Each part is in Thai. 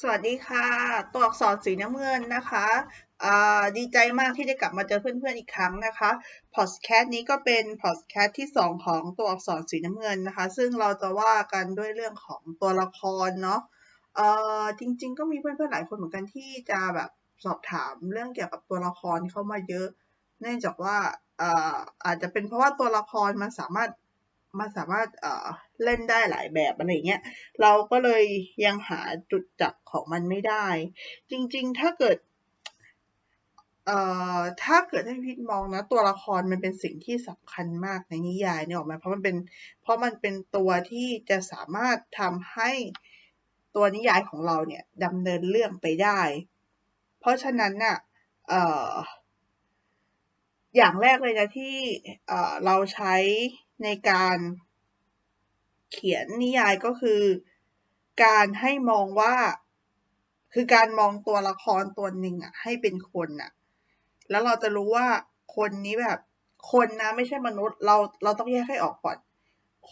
สวัสดีค่ะ ตัวอักษรสีน้ำเงินนะคะดีใจมากที่ได้กลับมาเจอเพื่อนๆอีกครั้งนะคะพอดแคสต์นี้ก็เป็นพอดแคสต์ที่ 2 ของตัวอักษรสีน้ำเงินนะคะ ซึ่งเราจะว่ากันด้วยเรื่องของตัวละครเนาะจริงๆ ก็มีเพื่อนๆหลายคนเหมือนกันที่จะแบบสอบถามเรื่องเกี่ยวกับตัวละครเข้ามาเยอะ เนื่องจากว่าอ่าอาจจะเป็นเพราะว่าตัวละครมันสามารถ มันสามารถเอ่อเล่นได้หลายแบบอะไรเงี้ย เราก็เลยยังหาจุดจับของมันไม่ได้ จริงๆ ถ้าเกิดเอ่อถ้าเกิดให้พิดมองนะ ตัวละครมันเป็นสิ่งที่สำคัญมากในนิยายเนี่ยออกไหมเพราะมันเป็นเพราะมันเป็นตัวที่จะสามารถทำให้ตัวนิยายของเราเนี่ยดำเนินเรื่องไปได้ เพราะฉะนั้นน่ะเอ่ออย่างแรกเลยนะที่เอ่อเราใช้ ในการเขียนนิยายก็คือ การให้มองว่า คือการมองตัวละครตัวหนึ่งอะให้เป็นคนอะแล้วเราจะรู้ว่าคนนี้แบบ คนนะไม่ใช่มนุษย์ เราเราต้องแยกให้ออกก่อน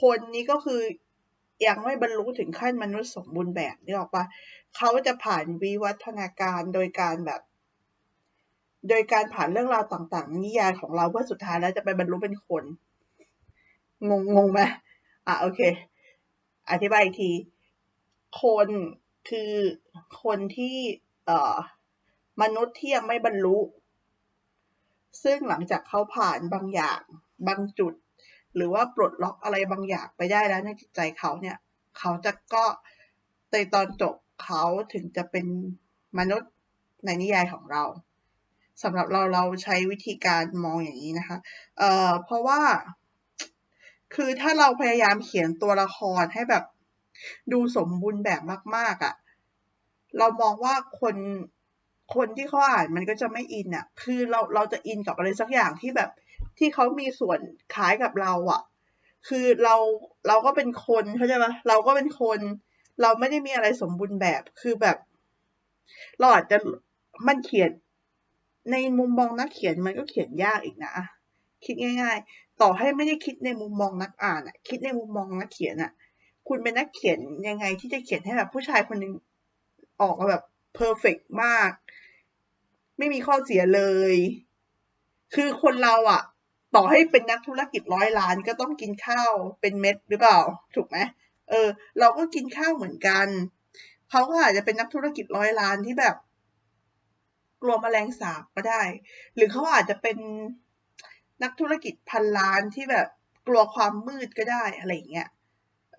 คนนี้ก็คือยังไม่บรรลุถึงขั้นมนุษย์สมบูรณ์แบบนี่ออกปะเขาจะผ่านวิวัฒนาการโดยการแบบ โดยการผ่านเรื่องราวต่างๆนิยายของเราเพื่อสุดท้ายแล้วจะไปบรรลุเป็นคน งงงงไหมอะโอเค อธิบายอีกที คนคือคนที่เอ่อมนุษย์ที่ยังไม่บรรลุ ซึ่งหลังจากเขาผ่านบางอย่างบางจุด หรือว่าปลดล็อกอะไรบางอย่างไปได้แล้วในจิตใจเขาเนี่ย เขาจะก็ในตอนจบเขาถึงจะเป็นมนุษย์ในนิยายของเราสำหรับเราเราใช้วิธีการมองอย่างนี้นะคะ เอ่อเพราะว่า คือถ้าเราพยายามเขียนตัวละครให้แบบ ดูสมบูรณ์แบบมาก ๆอะ่ะ เรามองว่าคนคนที่เขาอ่านมันก็จะไม่อินอะ่ะ คือเราเราจะอินกับอะไรสักอย่างที่แบบที่เขามีส่วนคล้ายกับเราอะ่ะ คือเราเราก็เป็นคนเข้าใจปะเราก็เป็นคน เราไม่ได้มีอะไรสมบูรณ์แบบ คือแบบ เราอาจจะมันเขียนในมุมมองนักเขียนมันก็เขียนยากอีกนะคิดง่าย ต่อให้ไม่ได้คิดในมุมมองนักอ่านอะคิดในมุมมองนักเขียนอะคุณเป็นนักเขียนยังไงที่จะเขียนให้แบบผู้ชายคนหนึ่งออกมาแบบเพอร์เฟกมาก ไม่มีข้อเสียเลย คือคนเราอะต่อให้เป็นนักธุรกิจร้อยล้านก็ต้องกินข้าวเป็นเม็ดหรือเปล่า ถูกไหมเออ เราก็กินข้าวเหมือนกัน เขาก็อาจจะเป็นนักธุรกิจร้อยล้านที่แบบกลัวแมลงสาบก็ได้ หรือเขาอาจจะเป็น นักธุรกิจพันล้านที่แบบกลัวความมืดก็ได้อะไรอย่างเงี้ย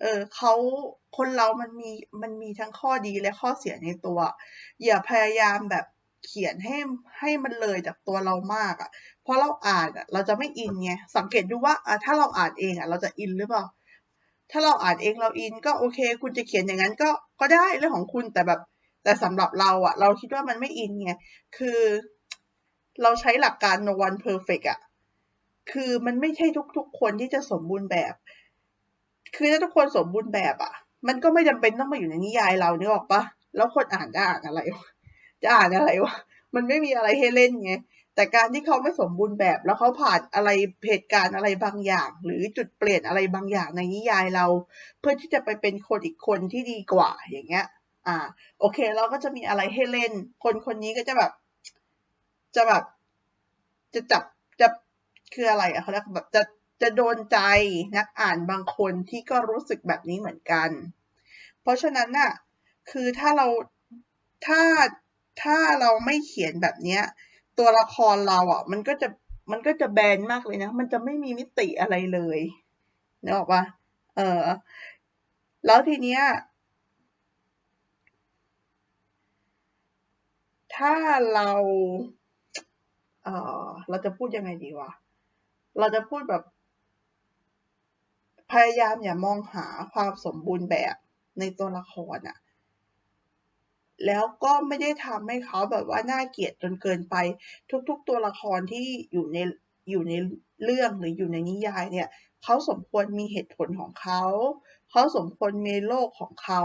เออเขาคนเรามันมีมันมีทั้งข้อดีและข้อเสียในตัว อย่าพยายามแบบเขียนให้ให้มันเลยจากตัวเรามากอะ่ะ เพราะเราอ่านอะ เราจะไม่อินไง สังเกตดูว่าอะถ้าเราอ่านเองอะ เราจะอินหรือเปล่า ถ้าเราอ่านเองเราอินก็โอเค คุณจะเขียนอย่างนั้นก็ก็ได้เรื่องของคุณแต่แบบ แต่สำหรับเราอะ เราคิดว่ามันไม่อินไง คือ เราใช้หลักการ no one perfect อะ คือมันไม่ใช่ทุกๆ คนที่จะสมบูรณ์แบบ คือถ้าทุกคนสมบูรณ์แบบอะ มันก็ไม่จำเป็นต้องมาอยู่ในนิยายเราเนี่ยหรอกปะแล้วคนอ่านจะอ่านอะไรวะจะอ่านอะไรวะมันไม่มีอะไรให้เล่นไงแต่การที่เขาไม่สมบูรณ์แบบแล้วเขาผ่านอะไรเหตุการณ์อะไรบางอย่าง หรือจุดเปลี่ยนอะไรบางอย่างในนิยายเรา เพื่อที่จะไปเป็นคนอีกคนที่ดีกว่าอย่างเงี้ย อ่า โอเค เราก็จะมีอะไรให้เล่น คนคนนี้ก็จะแบบ จะแบบ จะจับจะ คืออะไรอะเขาเรียกแบบจะจะโดนใจนักอ่านบางคนที่ก็รู้สึกแบบนี้เหมือนกัน เพราะฉะนั้นน่ะคือถ้าเราถ้าถ้าเราไม่เขียนแบบเนี้ย ตัวละครเราอะ มันก็จะมันก็จะแบนมากเลยนะ มันจะไม่มีมิติอะไรเลยนึกออกปะเออ แล้วทีเนี้ย ถ้าเรา เออเราจะพูดยังไงดีวะ เราจะพูดแบบ พยายามอย่ามองหาความสมบูรณ์แบบในตัวละครอะแล้วก็ไม่ได้ทำให้เขาแบบว่าน่าเกลียดจนเกินไป ทุกๆตัวละครที่อยู่ในอยู่ในเรื่องหรืออยู่ในนิยายเนี่ยเขาสมควรมีเหตุผลของเขาเขาสมควรมีโลกของเขา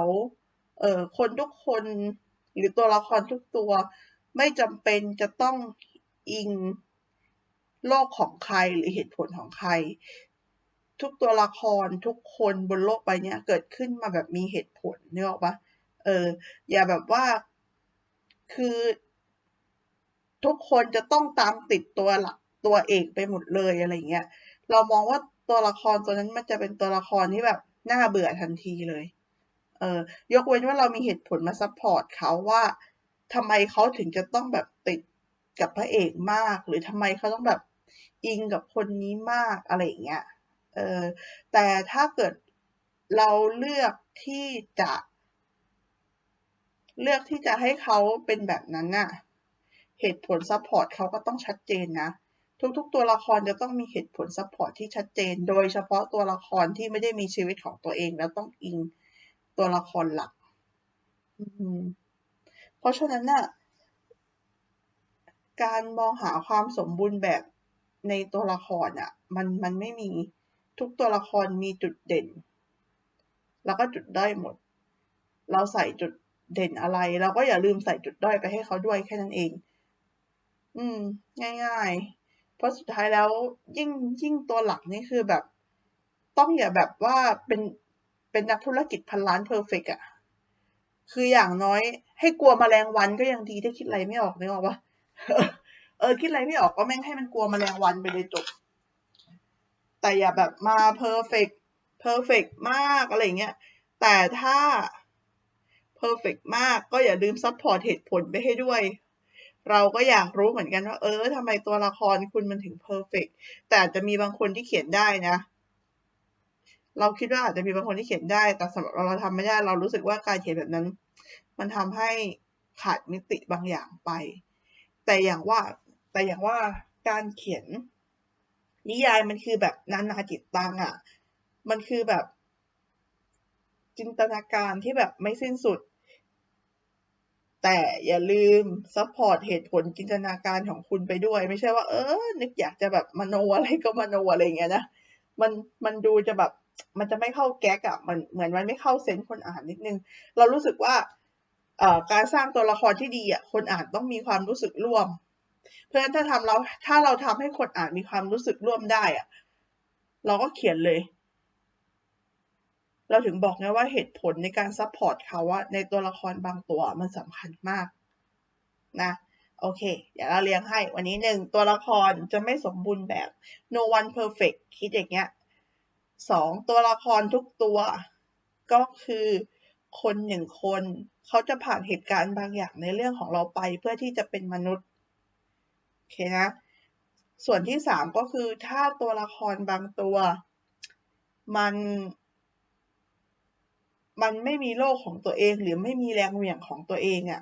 เออคนทุกคนหรือตัวละครทุกตัว ไม่จำเป็นจะต้องอิง โลกของใครหรือเหตุผลของใคร ทุกตัวละครทุกคนบนโลกใบนี้เกิดขึ้นมาแบบมีเหตุผลเนึกออกปะเเออ อย่าแบบว่าคือทุกคนจะต้องตามติดตัวหลักตัวเอกไปหมดเลยอะไรเงี้ย เรามองว่าตัวละครตัวนั้นมันจะเป็นตัวละครที่แบบน่าเบื่อทันทีเลย เออยกเว้นว่าเรามีเหตุผลมาซัพพอร์ตเขาว่าทำไมเขาถึงจะต้องแบบติด กับพระเอกมาก หรือทำไมเขาต้องแบบอิงกับคนนี้มากอะไรอย่างเงี้ย เออแต่ถ้าเกิดเราเลือกที่จะ เลือกที่จะให้เขาเป็นแบบนั้นน่ะ เหตุผลซัพพอร์ตเขาก็ต้องชัดเจนนะ ทุกๆ ตัวละครจะต้องมีเหตุผลซัพพอร์ตที่ชัดเจน โดยเฉพาะตัวละครที่ไม่ได้มีชีวิตของตัวเองแล้วต้องอิงตัวละครหลัก เพราะฉะนั้นน่ะ การมองหาความสมบูรณ์แบบในตัวละครอะมันมันไม่มีทุกตัวละครมีจุดเด่น แล้วก็จุดด้อยหมด เราใส่จุดเด่นอะไร เราก็อย่าลืมใส่จุดด้อยไปให้เขาด้วยแค่นั้นเอง อืม ง่ายๆ เพราะสุดท้ายแล้วยิ่งยิ่งตัวหลักนี่คือแบบ ต้องอย่าแบบว่าเป็นเป็นนักธุรกิจพันล้านเพอร์เฟกอะคืออย่างน้อยให้กลัวมแมลงวันก็ยังดีถ้าคิดอะไรไม่ออกนึกออกปะ เออ คิดอะไรไม่ออกก็แม่งให้มันกลัวมแมลงวันไปเลยจบ แต่อย่าแบบมาเพอร์เฟกเพอร์เฟกมากอะไรเงี้ย แต่ถ้าเพอร์เฟกมากก็อย่าลืมซัพพอร์ตเหตุผลไปให้ด้วย เราก็อยากรู้เหมือนกันว่า เออทำไมตัวละครคุณมันถึงเพอร์เฟกแต่จะมีบางคนที่เขียนได้นะ เราคิดว่าอาจจะมีบางคนที่เขียนได้ แต่สำหรับเราเราทำไม่ได้ เรารู้สึกว่าการเขียนแบบนั้น มันทำให้ขาดมิติบางอย่างไป แต่อย่างว่าแต่อย่างว่าการเขียนนิยายมันคือแบบนานาจิตตังอะ่ะ มันคือแบบ จินตนาการที่แบบไม่สิ้นสุด แต่อย่าลืมซัพพอร์ตเหตุผลจินตนาการของคุณไปด้วย ไม่ใช่ว่า เออ นึกอยากจะแบบมโนอะไรก็มโนอะไรเงี้ยนะ มันมันดูจะแบบ มันจะไม่เข้าแก๊กอะมันเหมือนมันไม่เข้าเซนส์คนอ่านนิดนึง เรารู้สึกว่า การสร้างตัวละครที่ดีอะคนอ่านต้องมีความรู้สึกร่วม เพราะฉะนั้นถ้าทำเราถ้าเราทำให้คนอ่านมีความรู้สึกร่วมได้อะเราก็เขียนเลย เราถึงบอกไงว่าเหตุผลในการซัพพอร์ตเขาว่าในตัวละครบางตัวมันสำคัญมากนะโอเค เดี๋ยวเราเรียงให้ วันนี้หนึ่งตัวละครจะไม่สมบูรณ์แบบ no one perfect คิดอย่างเงี้ยสองตัวละครทุกตัว ก็คือ คนหนึ่งคน เขาจะผ่านเหตุการณ์บางอย่างในเรื่องของเราไปเพื่อที่จะเป็นมนุษย์ โอเคนะ ส่วนที่สามก็คือถ้าตัวละครบางตัว มัน มันไม่มีโลกของตัวเองหรือไม่มีแรงเหวี่ยงของตัวเองอะ่ะ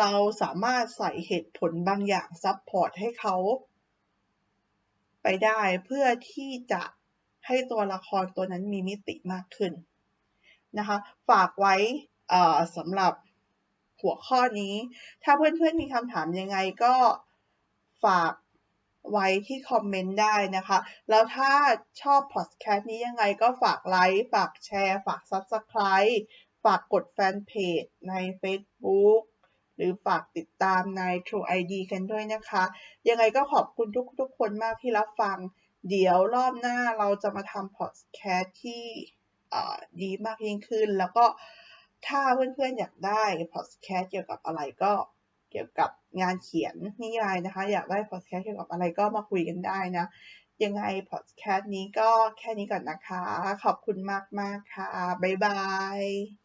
เราสามารถใส่เหตุผลบางอย่างซับพอร์ตให้เขาไปได้เพื่อที่จะให้ตัวละครตัวนั้นมีมิติมากขึ้น นะคะ ฝากไว้สำหรับหัวข้อนี้ ถ้าเพื่อนๆมีคำถามยังไงก็ฝากไว้ที่คอมเมนต์ได้นะคะ แล้วถ้าชอบพอดแคสต์นี้ยังไงก็ฝากไลค์ ฝากแชร์ ฝาก Subscribe ฝากกดแฟนเพจใน Facebook หรือฝากติดตามใน True ID กันด้วยนะคะ ยังไงก็ขอบคุณทุกๆคนมากที่รับฟัง เดี๋ยวรอบหน้าเราจะมาทำพอดแคสต์ที่ ดีมากยิ่งขึ้น แล้วก็ถ้าเพื่อนๆอยากได้พอดแคสต์เกี่ยวกับอะไรก็เกี่ยวกับงานเขียนนิยายนะคะ อยากได้พอดแคสต์เกี่ยวกับอะไรก็มาคุยกันได้นะ ยังไงพอดแคสต์นี้ก็แค่นี้ก่อนนะคะ ขอบคุณมากๆค่ะ บ๊ายบาย